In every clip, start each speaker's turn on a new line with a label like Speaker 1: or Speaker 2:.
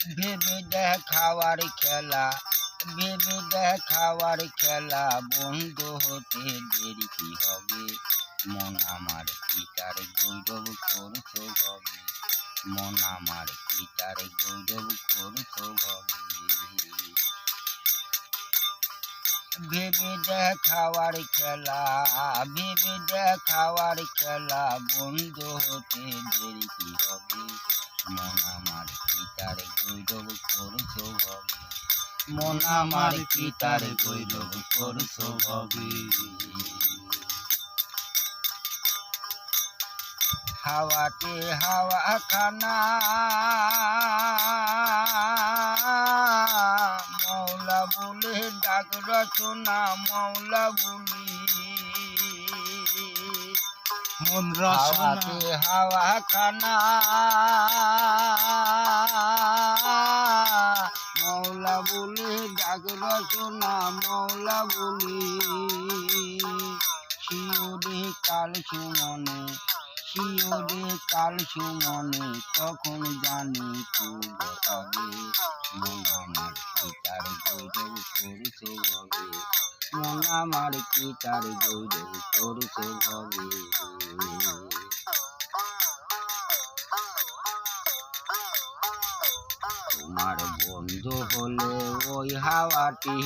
Speaker 1: ভেবে দেখাওয়ার খেলা ভেবে দেখাওয়ার খেলা, বন্ধ হতে দেরি কি হবে? মন আমার পিতার গৌরব করছ হবে? মন আমার পিতার গৌরব করছ হবে? ভেবে দেখাওয়ার খেলা ভেবে দেখাওয়ার খেলা, বন্ধ হতে দেরি মন আমার পিতার গৌরব করছ হবে হাওয়াতে হাওয়া খানা, মৌলা বলে ডাক রচনা, মৌলা বলি।
Speaker 2: মন
Speaker 1: হাওয়াতে হাওয়া খানা মৌলা বলে ডাক রচনা মৌলা বলি। শিওরে কাল সুমনে শিওরে কাল সুমনে তখন জানি তু ঘটাবে মন আমার পিতার গৌরব করছে হবে মন আমার পিতার গৌরব করছে হবে তোমার বন্ধু হলে ওই হাওয়াটি।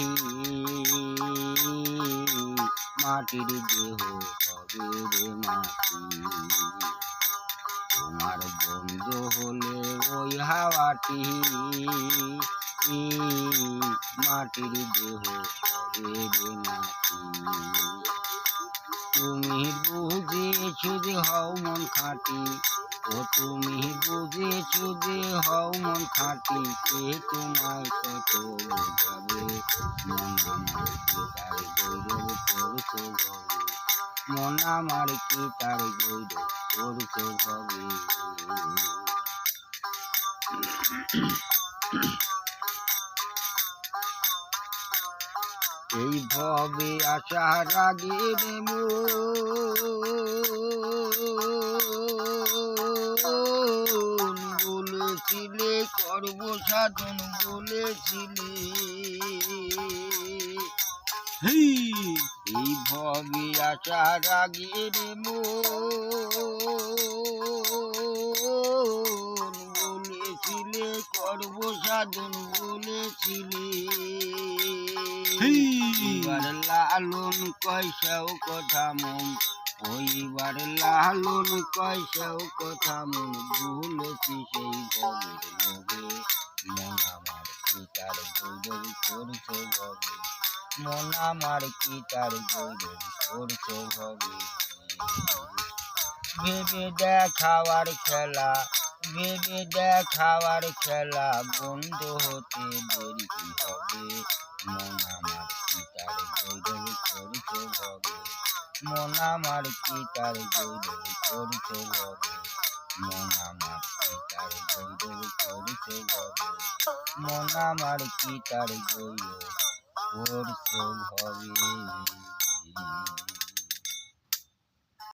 Speaker 1: মাটির দেহ হবে রে মাটি? তোমার বন্ধু হলে ওই হাওয়াটি। মাটির দেহ হবে রে মাটি? তুমি বুঝেছ যে হও মন খাঁটি। ও তুমি বুঝেছ যে হও মন খাঁটি কে তোমায় কত বোঝাবে মন আমার কি তার গৌরব করছ ভবে মন আমার কি তার গৌরব করছ ভবে এই ভবে আসার আগে রে সাধন বলেছিলে এই ভবে আসার আগে রে বলেছিলে করব সাধন বলেছিলে এবার লালন কয়সাও কথা মন ওইবার লালন কয়সাও কথা মন ভুলেছি সেই লোভে। মন আমার পিতার গৌরব করছ ভবে মন আমার পিতার গৌরব করছ ভবে ভেবে দেখাওয়ার খেলা ভেবে দেখাওয়ার খেলা বন্ধ হতে দেরি কি হবে মন আমার পিতার গৌরব করছ ভবে মন আমার পিতার গৌরব করছ ভবে মন আমার পিতার গৌরব করছ ভবে মন আমার পিতার গৌরব করছ ভবে